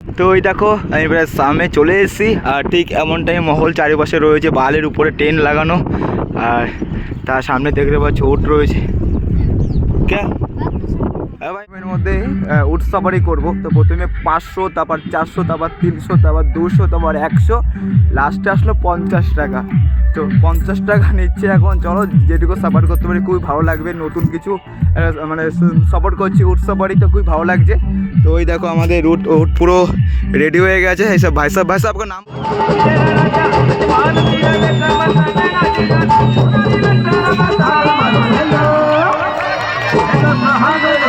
তো ওই দেখো, আমি প্রায় সামনে চলে এসেছি, আর ঠিক এমনটাই মহল চারিপাশে রয়েছে, বালের উপরে টেন লাগানো, আর তার সামনে দেখতে পাচ্ছ ওট রয়েছে। কে হ্যাঁ মধ্যে উট সাফারি করব তো প্রথমে পাঁচশো তারপর চারশো তারপর তিনশো তারপর দুশো তারপর একশো লাস্টে আসলো পঞ্চাশ টাকা তো পঞ্চাশ টাকা নিচ্ছে এখন চলো যেটুকু সাফার করতে পারি খুবই ভালো লাগবে নতুন কিছু মানে সাপোর্ট করছি উট সাফারি তো খুবই ভালো লাগছে তো ওই দেখো আমাদের উট উট পুরো রেডি হয়ে গেছে এইসব ভাই সাহেব ভাই সাহেব নাম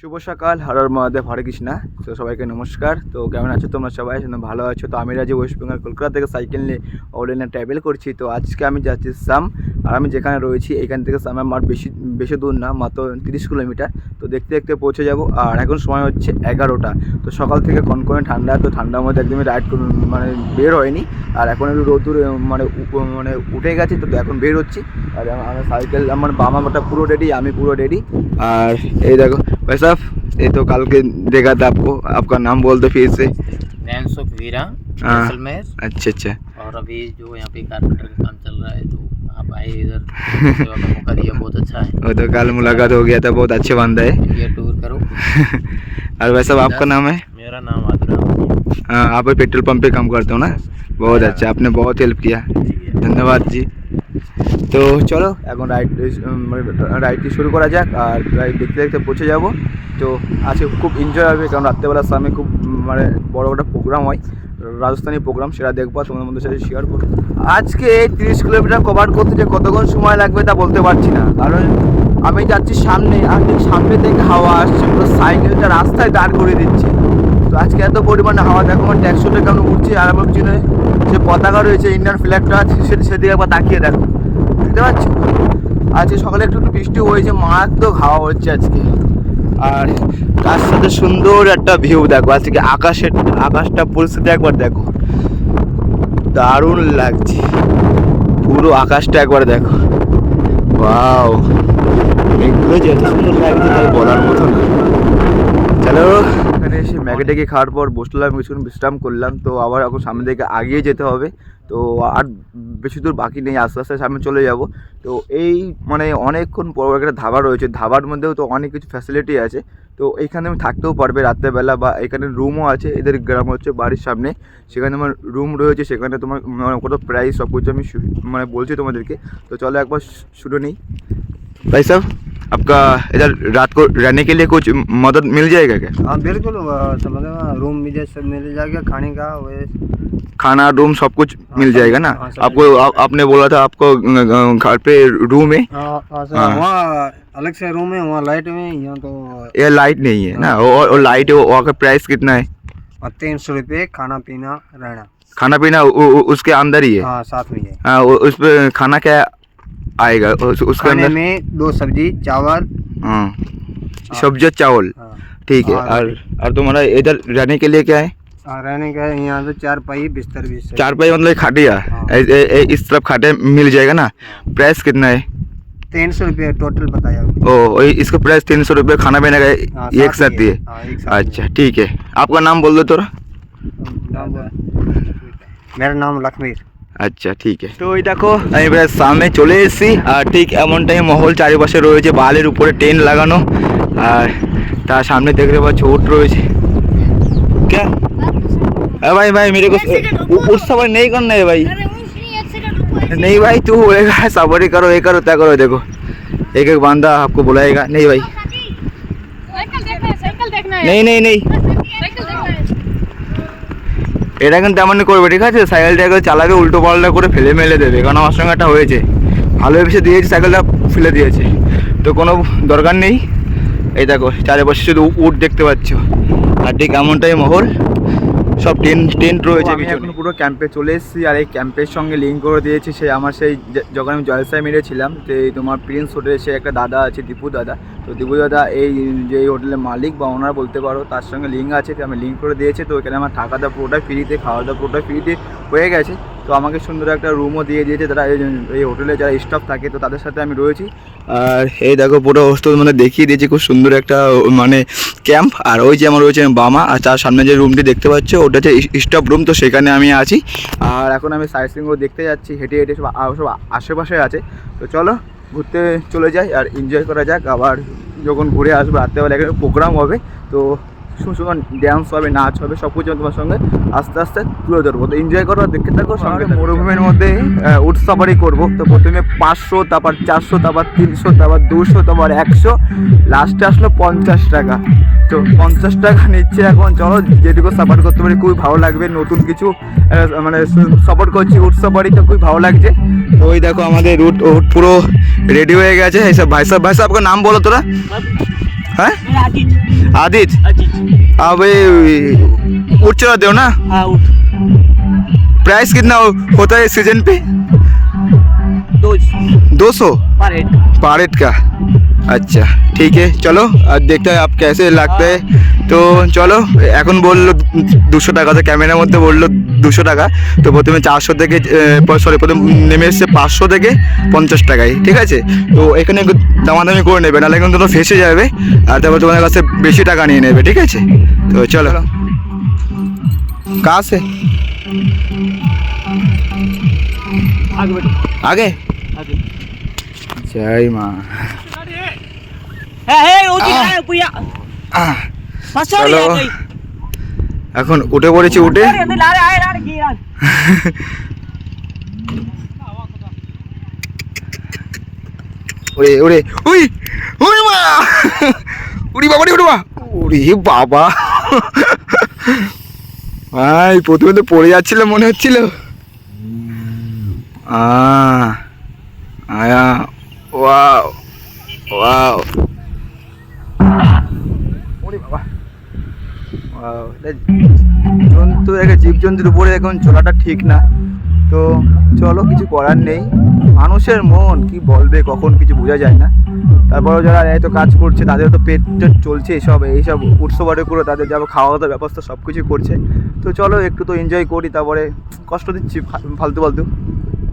শুভ সকাল হরর মহাদেব, হরে কৃষ্ণা। তো সবাইকে নমস্কার। তো কেমন আছো তোমরা সবাই? যেন ভালো আছো? তো আমি রাজি ওয়েস্ট বেঙ্গল কলকাতা থেকে সাইকেল নিয়ে অনলাইনে ট্রাভেল করছি। তো আজকে আমি যাচ্ছি সাম আর আমি যেখানে রয়েছি, এখান থেকে সাম আমার বেশি বেশি দূর না, মাত্র তিরিশ কিলোমিটার। তো দেখতে দেখতে পৌঁছে যাব। আর এখন সময় হচ্ছে এগারোটা। তো সকাল থেকে কনকনে ঠান্ডা, তো ঠান্ডার মধ্যে একদমই রাইড মানে বের হয়নি। আর এখন একটু রোদুর মানে মানে উঠে গেছে, তো এখন বের হচ্ছি। আর আমার- সাইকেল আমার বাবা মাটা পুরো রেডি আমি পুরো রেডি আর এই দেখো आताफ ये तो कल के देखा था आपको आपका नाम बोल दो फिर से। नैन हाँ। अच्छा अच्छा। और अभी जो यहाँ पे कारपेंटर का काम चल रहा है तो आप आए इधर मौका दिया बहुत अच्छा है। वो तो कल मुलाकात हो गया था बहुत अच्छे बंदा है। टूर करो। और वैसे आपका नाम है? मेरा नाम आदरा हाँ, आप पेट्रोल पंप पे काम करते हो ना? बहुत अच्छा आपने बहुत हेल्प किया। धन्यवाद जी। তো চলো, এখন রাইড রাইডটি শুরু করা যাক, আর রাইড দেখতে দেখতে পৌঁছে যাব। তো আজকে খুব এনজয় হবে, কারণ রাত্রেবেলার সামনে খুব মানে বড় একটা প্রোগ্রাম হয়, রাজস্থানী প্রোগ্রাম সেটা দেখব, তোমাদের মধ্যে সাথে শেয়ার করব। আজকে এই তিরিশ কিলোমিটার কভার করতে যে কতক্ষণ সময় লাগবে তা বলতে পারছি না, কারণ আমি যাচ্ছি সামনে, আর ঠিক সামনে থেকে হাওয়া আসছে, পুরো সাইকেলটা রাস্তায় দাঁড় করে দিচ্ছে। তো আজকে এত পরিমাণে হাওয়া, দেখো আমার ট্যাক্সিটা কেমন উঠছে, আর আমার যে পতাকা রয়েছে ইন্ডিয়ান ফ্ল্যাগটা আছে সেদিকে একবার তাকিয়ে দেখো। দেখতে পাচ্ছ? আজকে সকালে একটু একটু বৃষ্টি হয়েছে, মারাত্মক হাওয়া হচ্ছে আজকে। আর তার সাথে সুন্দর একটা ভিউ দেখো। আজকে আকাশের আকাশটা পরিস্থিতি একবার দেখো। দারুণ লাগছে। পুরো আকাশটা একবার দেখো। ওয়াও এগুলো যে এত সুন্দর লাগছে, তাই বলার মতো না। চলো। এসে ম্যাগি ট্যাগি খাওয়ার পর বসলাম, কিছুক্ষণ বিশ্রাম করলাম, তো আবার এখন সামনে দিকে আগিয়ে যেতে হবে। তো আর বেশি দূর বাকি নেই, আস্তে আস্তে সামনে চলে যাব। তো এই মানে অনেকক্ষণ বড় একটা ধাবা রয়েছে, ধাবার মধ্যেও তো অনেক কিছু ফ্যাসিলিটি আছে। তো এইখানে আমি থাকতেও পারবে রাত্রেবেলা বা এখানে রুমও আছে, এদের গ্রাম হচ্ছে বাড়ির সামনে। সেখানে আমার রুম রয়েছে, সেখানে তোমার কত প্রাইস সব কিছু আমি মানে বলছি তোমাদেরকে। তো চলো একবার শুনে নিই। भाई साहब आपका इधर रात को रहने के लिए कुछ मदद मिल जाएगा क्या? हाँ बिल्कुल वो समझ रूम भी जैसे मिल जाएगा खाने का खाना रूम सब कुछ मिल जाएगा ना? हाँ, आपको आप, आपने बोला था आपको घर पे रूम है। हाँ, हाँ, सर, हाँ। अलग से रूम है वहाँ लाइट में यहाँ तो ये लाइट नहीं है ना? और, और लाइट है वहाँ का प्राइस कितना है? तीन सौ रुपये खाना पीना रहना। खाना पीना उ, उ, उसके अंदर ही है? हाँ साथ में है हाँ, उस पर खाना क्या आएगा उस, उसके अंदर में दो सब्ज़ी चावल। हाँ। सब्ज़ी चावल। हाँ, ठीक है। हाँ, और और तुम्हारा इधर रहने के लिए क्या है? हाँ, रहने का यहाँ तो चार पाई बिस्तर भी चार पाई मतलब खाटिया हाँ। इस तरफ़ खाटे मिल जाएगा ना? प्राइस कितना है? तीन सौ रुपये टोटल बताया ओ इसका प्राइस तीन सौ रुपये खाना पीने का हाँ, एक साथ ही दिए। हाँ, अच्छा ठीक है। आपका नाम बोल दो थोड़ा। मेरा नाम लखमीर। আচ্ছা ঠিক আছে তো ওই দেখো আমি প্রায় সামনে চলে এসেছি আর ঠিক এমনটাই মহল চারিপাশে রয়েছে বালের উপরে টেন লাগানো আর তার সামনে দেখতে পাচ্ছ উট রয়েছে क्या अरे भाई भाई मेरे को उ- उस समय नहीं करना है भाई अरे उस नहीं एक सेकंड रुको नहीं भाई तू बोलेगा सवारी करो ये करो त्या करो देखो एक एक बंदा आपको बुलाएगा नहीं भाई साइकिल देखना है साइकिल देखना है नहीं नहीं नहीं साइकिल देखना है এটা কিন্তু তেমনই করবে, ঠিক আছে? সাইকেলটাকে চালাবে, উল্টো পাল্টা করে ফেলে মেলে দেবে, কারণ আমার সঙ্গে একটা হয়েছে। ভালো ভেবেছে দিয়েছে, সাইকেলটা ফেলে দিয়েছে। তো কোনো দরকার নেই। এই দেখো, চারিপাশে শুধু উট দেখতে পাচ্ছ। আর ঠিক এমনটাই মহল। সব টেন্ট টেন্ট রয়েছে আমি এখন পুরো ক্যাম্পে চলে এসেছি আর এই ক্যাম্পের সঙ্গে লিঙ্ক করে দিয়েছি সেই আমার সেই যখন আমি জলসায় মেরেছিলাম। তো এই তোমার প্রিন্স হোটেলে সে একটা দাদা আছে দীপু দাদা। তো দীপু দাদা এই যে হোটেলের মালিক বা ওনার বলতে পারো তার সঙ্গে লিঙ্ক আছে। তো আমি লিঙ্ক করে দিয়েছি। তো এখানে আমার থাকা দাওয়া পুরোটা ফ্রিতে খাওয়া দাওয়া পুরোটা ফ্রিতে হয়ে গেছে। তো আমাকে সুন্দর একটা রুমও দিয়ে দিয়েছে তারা এই হোটেলে যারা স্টাফ থাকে, তো তাদের সাথে আমি রয়েছি। আর এই দেখো পুরো হোস্টেল মানে দেখিয়ে দিয়েছি, খুব সুন্দর একটা মানে ক্যাম্প আর ওই যে আমার রয়েছে বামা, আর তার সামনে যে রুমটি দেখতে পাচ্ছ, ওটা হচ্ছে স্টাফ রুম তো সেখানে আমি আছি। আর এখন আমি সাইট সিনগুলো দেখতে যাচ্ছি, হেঁটে হেঁটে সব সব আশেপাশে আছে। তো চলো, ঘুরতে চলে যাই, আর এনজয় করা যাক। আবার যখন ঘুরে আসব, রাত্রেবেলা এখানে প্রোগ্রাম হবে। তো সুন্দর ড্যান্স হবে নাচ হবে সব কিছু তোমার সঙ্গে আস্তে আস্তে তুলে ধরবো। তো এনজয় করো দেখতে থাকো সঙ্গে মরুভূমির মধ্যে উঠ সাফারি করব। তো প্রথমে পাঁচশো তারপর চারশো তারপর তিনশো তারপর দুশো তারপর একশো। লাস্টে আসলো পঞ্চাশ টাকা। তো পঞ্চাশ টাকা নিচ্ছে এখন। চলো যেটুকু সাপোর্ট করতে পারি খুবই ভালো লাগবে। নতুন কিছু মানে সাপোর্ট করছি উঠ সাফারি তো খুবই ভালো লাগছে। তো ওই দেখো আমাদের রুট পুরো রেডি হয়ে গেছে। এইসব ভাই সাহেব ভাই সাহেব নাম বলো তোরা? হ্যাঁ? आदित अबे हाँ हाँ उठ चला दो ना। हाँ, उठ। प्राइस कितना होता है सीज़न पे? दो सौ। पारेट का? अच्छा ठीक है चलो अब देखते हैं आप कैसे लगते है। তো চলো এখন বললো দুশো টাকা তো ক্যামেরার মধ্যে বললো দুশো টাকা তো প্রথমে চারশো থেকে সরি প্রথম নেমে এসছে পাঁচশো থেকে পঞ্চাশ টাকায় ঠিক আছে তো এখানে একটু দামাদামি করে নেবে নাহলে কিন্তু তো ফেসে যাবে আর তারপর তোমাদের কাছে বেশি টাকা নিয়ে নেবে ঠিক আছে তো চলো कहाँ से आगे बैठो आगे आगे जय माँ চলো এখন উঠে পড়েছি উঠে। ওরে ওরে উই ওই মা! উড়ি বাবা উড়ি বাবা ওরে বাবা। ভাই প্রথমে তো পড়ে যাচ্ছিল মনে হচ্ছিল। আয়া ওয়াও ওয়াও। জন্তু একটা জীবজন্তুর উপরে এখন চলাটা ঠিক না তো চলো কিছু করার নেই মানুষের মন কি বলবে কখন কিছু বোঝা যায় না তারপরেও যারা এত কাজ করছে তাদের তো পেট টেট চলছে এইসব এইসব উৎসবারে করে তাদের যাবো খাওয়া দাওয়ার ব্যবস্থা সব কিছু করছে তো চলো একটু তো এনজয় করি তারপরে কষ্ট দিচ্ছি ফা- ফালতু ফালতু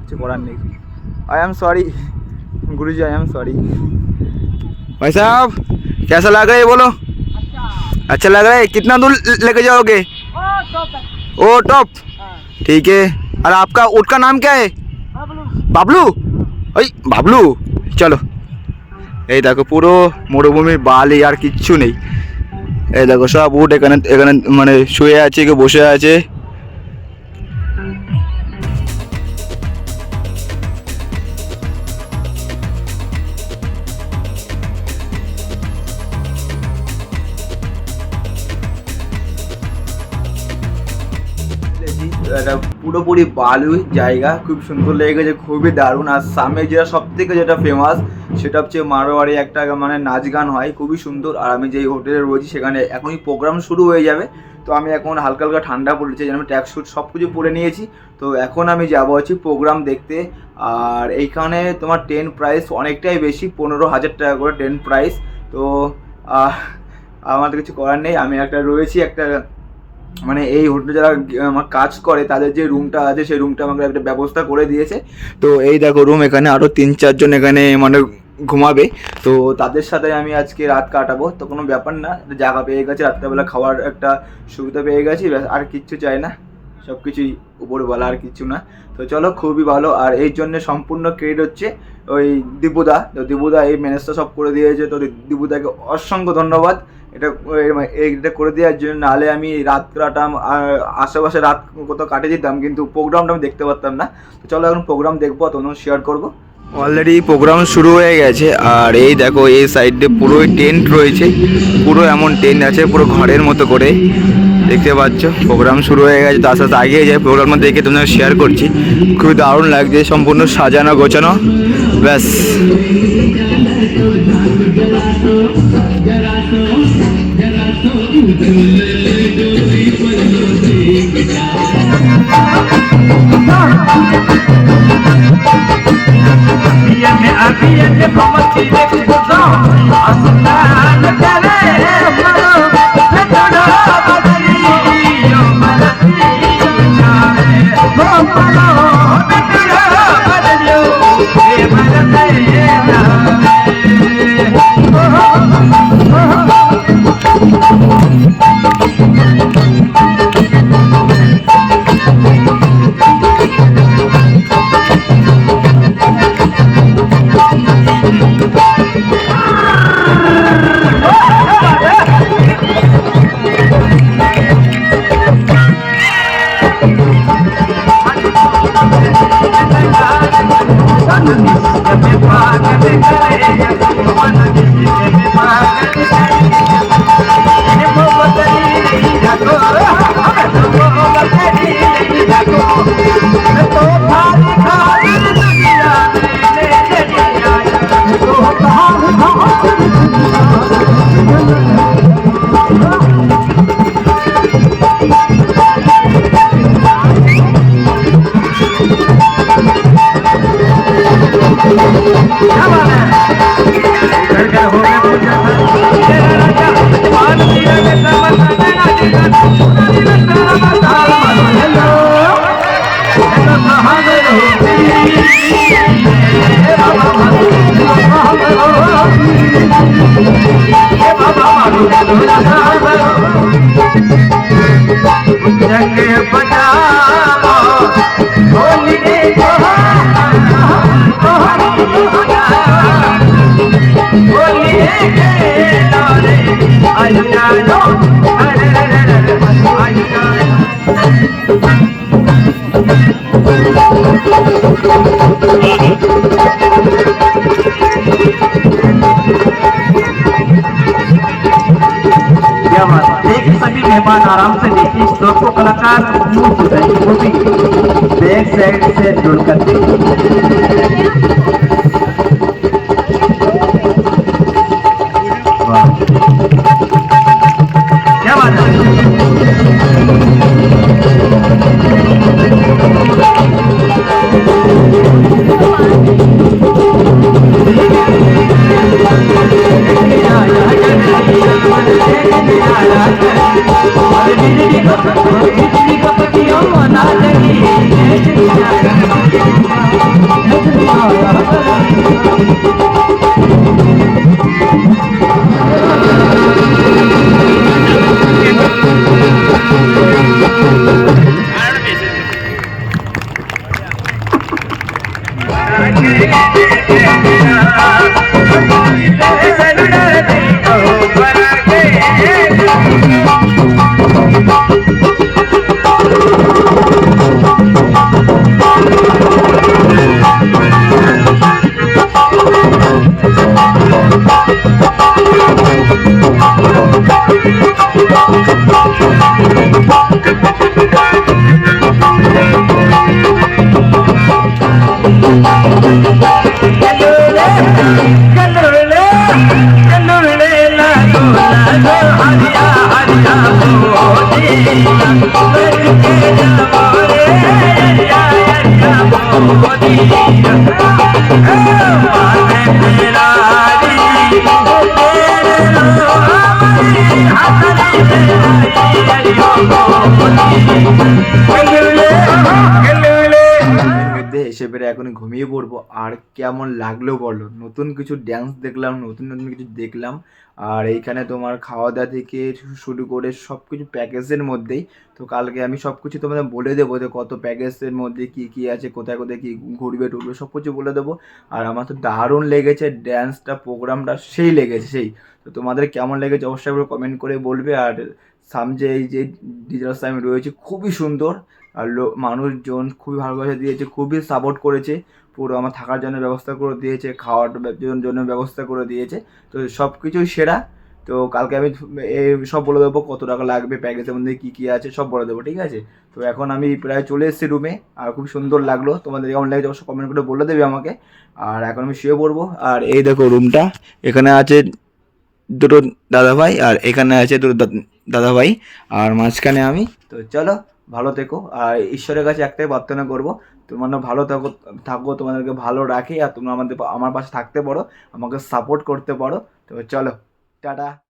কিছু করার নেই I am sorry Guru ji I am sorry भाई साहब कैसा लग रहा है ये बोलो अच्छा लग रहा है कितना दूर लेके जाओगे ओ टॉप ठीक है और आपका ऊँट का नाम क्या है বাবলু ওই বাবলু চলো এই দেখো পুরো মরুভূমির বালি আর কিচ্ছু নেই এই দেখো সব উঠ এখানে এখানে মানে শুয়ে আছে কেউ বসে আছে পুরোপুরি বালু জায়গা, খুব সুন্দর লেগেছে, খুবই দারুণ। আর সামনে যেটা সব থেকে যেটা ফেমাস সেটা হচ্ছে মারোয়ারি একটা মানে নাচ গান হয়, খুবই সুন্দর। আর আমি যেই হোটেলে রয়েছি, সেখানে এখনই প্রোগ্রাম শুরু হয়ে যাবে। তো আমি এখন হালকা হালকা ঠান্ডা পড়েছে আমি ট্যাক্স স্যুট সব কিছু পরে নিয়েছি। তো এখন আমি যাব হচ্ছে প্রোগ্রাম দেখতে। আর এইখানে তোমার টেন প্রাইস অনেকটাই বেশি, পনেরো হাজার টাকা করে টেন প্রাইস তো আমার কিছু করার নেই। আমি একটা রয়েছি একটা মানে এই হোটেলে যারা আমার কাজ করে, তাদের যে রুমটা আছে, সেই রুমটা আমাকে একটা ব্যবস্থা করে দিয়েছে। তো এই দেখো রুম এখানে আরও তিন চারজন এখানে মানে ঘুমাবে। তো তাদের সাথে আমি আজকে রাত কাটাবো। তো কোনো ব্যাপার না, জায়গা পেয়ে গেছে, রাত্রেবেলা খাওয়ার একটা সুবিধা পেয়ে গেছি আর কিচ্ছু চাই না। সব কিছুই উপরবেলা আর কিছু না। তো চলো, খুবই ভালো। আর এই জন্য সম্পূর্ণ ক্রেডিট হচ্ছে ওই দীপুদা তো দীপুদা এই ম্যানেজটা সব করে দিয়েছে। তো দীপুদাকে অসংখ্য ধন্যবাদ। এটা এ- এইটা করে দেওয়ার জন্য নাহলে আমি রাত কাটাম আশেপাশে রাত কোথাও কাটিয়ে দিতাম, কিন্তু প্রোগ্রামটা আমি দেখতে পারতাম না। তো চলো এখন প্রোগ্রাম দেখব তখন শেয়ার করব। অলরেডি প্রোগ্রাম শুরু হয়ে গেছে, আর এই দেখো, এই সাইডে পুরোই টেন্ট রয়েছে। পুরো এমন টেন্ট আছে, পুরো ঘরের মতো করে। দেখতে পাচ্ছ, প্রোগ্রাম শুরু হয়ে গেছে তার সাথে আগিয়ে যায় প্রোগ্রামটা দেখে তোমাদের শেয়ার করছি। খুবই দারুণ লাগছে, সম্পূর্ণ সাজানো, গোছানো। ব্যাস। Ooh, मेहमान आराम से देखिए स्टोर को कलाकार मुँह सुधाइए वो भी बैक साइड से जुड़कर देखिए এখন ঘুমিয়ে পড়ব। আর কেমন লাগল বলো? নতুন কিছু ড্যান্স দেখলাম, নতুন নতুন কিছু দেখলাম। আর এইখানে তোমার খাওয়া দাওয়া থেকে শুরু করে সব কিছু প্যাকেজের মধ্যেই। তো কালকে আমি সব কিছু তোমাদের বলে দেবো যে কত প্যাকেজের মধ্যে কি কি আছে, কোথায় কোথায় কী ঘুরবে, টুরবে সব কিছু বলে দেবো। আর আমার তো দারুণ লেগেছে ড্যান্সটা প্রোগ্রামটা সেই লেগেছে, সেই। তো তোমাদের কেমন লেগেছে অবশ্যই কমেন্ট করে বলবে। আর সামনে এই যে ডিজিটাল আমি রয়েছে, খুবই সুন্দর। আর মানুষজন খুবই ভালোবাসা দিয়েছে, খুবই সাপোর্ট করেছে। পুরো আমার থাকার জন্য ব্যবস্থা করে দিয়েছে, খাওয়ার জন্য ব্যবস্থা করে দিয়েছে। তো সব কিছুই সেরা। তো কালকে আমি সব বলে দেবো কত টাকা লাগবে প্যাকেজের মধ্যে কী কী আছে, সব বলে দেবো, ঠিক আছে? তো এখন আমি প্রায় চলে এসেছি রুমে আর খুব সুন্দর লাগল। তোমাদের কেমন লাগছে অবশ্যই কমেন্ট করে বলে দেবে আমাকে। আর এখন আমি শুয়ে পড়ব। আর এই দেখো রুমটা এখানে আছে দুটো দাদাভাই, আর এখানে আছে দুটো দা- দাদাভাই। আর মাঝখানে আমি, তো চলো ভালো থেকো। আর ঈশ্বরের কাছে একটাই প্রার্থনা করব, তোমরা ভালো থাকো থাকো, তোমাদেরকে ভালো রাখি, আর তোমরা আমাদের আমার পাশে থাকতে পারো, আমাকে সাপোর্ট করতে পারো। তো চলো, টাটা।